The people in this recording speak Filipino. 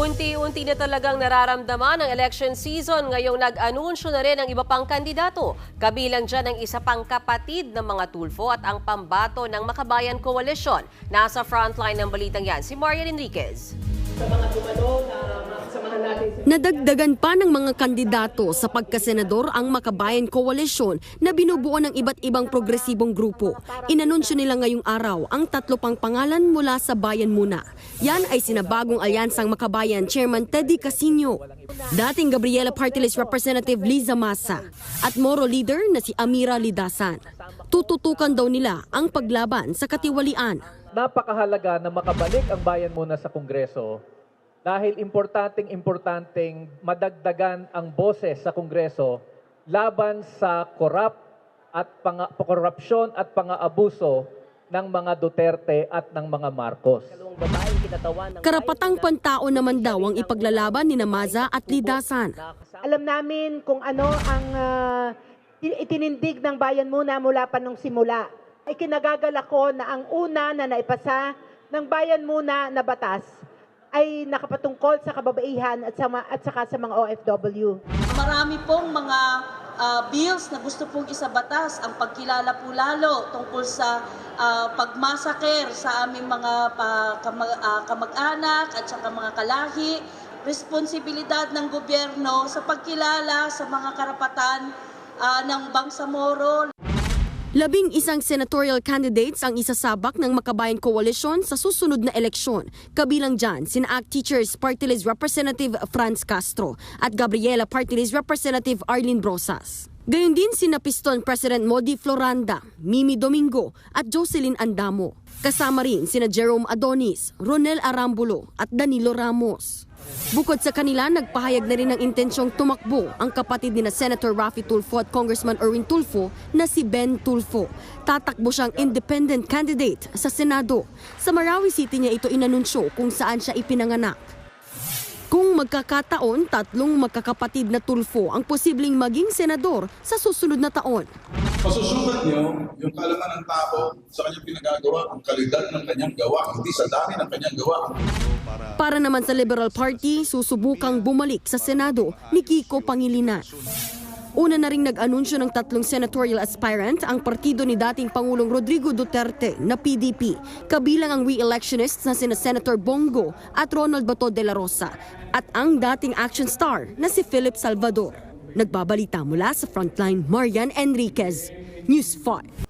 Unti-unti na talagang nararamdaman ang election season ngayong nag-anunsyo na rin ang iba pang kandidato. Kabilang dyan ang isa pang kapatid ng mga Tulfo at ang pambato ng Makabayan Coalition. Nasa frontline ng balitang yan, si Marian Enriquez. Nadagdagan pa ng mga kandidato sa pagkasenador ang Makabayan Coalition na binubuo ng iba't ibang progresibong grupo. Inanunsyo nila ngayong araw ang tatlo pang pangalan mula sa Bayan Muna. Yan ay sinabagong alyansang Makabayan Chairman Teddy Casino, dating Gabriela Party List Representative Liza Masa at Moro leader na si Amira Lidasan. Tututukan daw nila ang paglaban sa katiwalian. napakahalaga na makabalik ang bayan muna sa Kongreso dahil importanteng importanteng madagdagan ang boses sa Kongreso laban sa korap at pang korupsyon at pang-aabuso ng mga Duterte at ng mga Marcos. Karapatang pantao naman daw ang ipaglalaban ni Namaza at Lidasan. Alam namin kung ano ang ah, itinindig ng bayan muna mula pa nung simula. Ay kinagagal ako na ang una na naipasa ng bayan muna na batas ay nakapatungkol sa kababaihan at, sa, at saka sa mga OFW. Marami pong mga ah, bills na gusto pong isabatas ang pagkilala po lalo tungkol sa ah, pagmasaker sa aming mga pa, kamag, ah, kamag-anak at saka mga kalahi. Responsibilidad ng gobyerno sa pagkilala sa mga karapatan ah, ng Bangsamoro, Labing isang senatorial candidates ang isasabak ng Makabayan Coalition sa susunod na eleksyon. Kabilang dyan, sina ACT Teachers Party List Representative Franz Castro at Gabriela Party List Representative Arlene Brosas. Gayon din sina Piston President Modi Floranda, Mimi Domingo at Jocelyn Andamo. Kasama rin sina Jerome Adonis, Ronel Arambulo at Danilo Ramos. Bukod sa kanila, nagpahayag na rin ng intensyong tumakbo ang kapatid ni na Senator Raffy Tulfo at Congressman Erwin Tulfo na si Ben Tulfo. Tatakbo siyang independent candidate sa Senado. Sa Marawi City niya ito inanunsyo kung saan siya ipinanganak. Kung magkakataon, tatlong magkakapatid na Tulfo ang posibleng maging senador sa susunod na taon. Masusukat niyo yung kaalaman ng tao sa kanyang pinagagawa, ang kalidad ng kanyang gawa, hindi sa dami ng kanyang gawa. Para naman sa Liberal Party, susubukang bumalik sa Senado ni Kiko Pangilinan. Una na ring nag-anunsyo ng tatlong senatorial aspirant ang partido ni dating Pangulong Rodrigo Duterte na PDP, kabilang ang re-electionists na sina Senator Bongo at Ronald Bato de la Rosa, at ang dating action star na si Philip Salvador. Nagbabalita mula sa Frontline, Marian Enriquez, News 5.